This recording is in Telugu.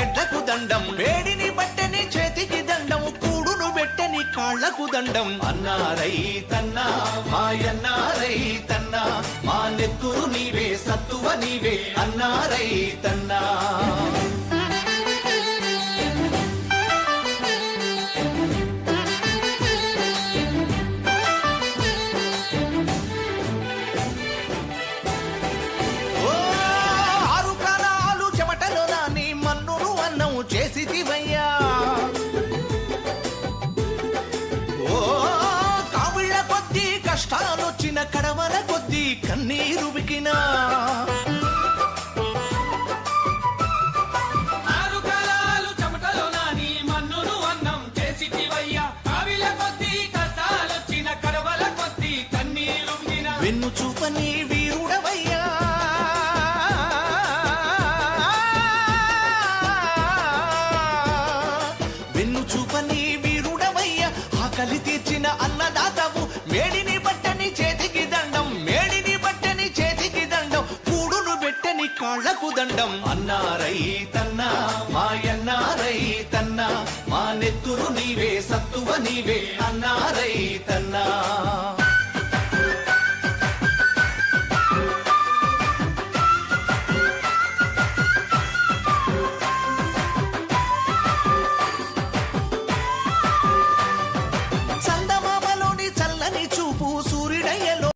ఎడ్లకు దండం. వేడిని బట్టని చేతికి దండం. కూడును పెట్టని కాళ్ళకు దండం. అన్నారై తన్నా మాయన్నారై తన్నా. మా నెత్తురు నీవే సత్తువ నీవే. అన్నారై తన్నా. చేసి చేసితివయ్యా. ఓ కావిళ్ళ కొద్దీ కష్టాలొచ్చిన కడవల కొద్దీ కన్నీరు బికినా ఆకలి తీర్చిన అన్నదాతవు. మేడిని బట్టని చేతికి దండం మేడిని బట్టని చేతికి దండం కూడును పెట్టని కాళ్ళకు దండం. అన్నారై తన్నా మాయన్నారై తన్నా మా నెత్తురు నీవే సత్తువ నీవే అన్నారై తన్నా.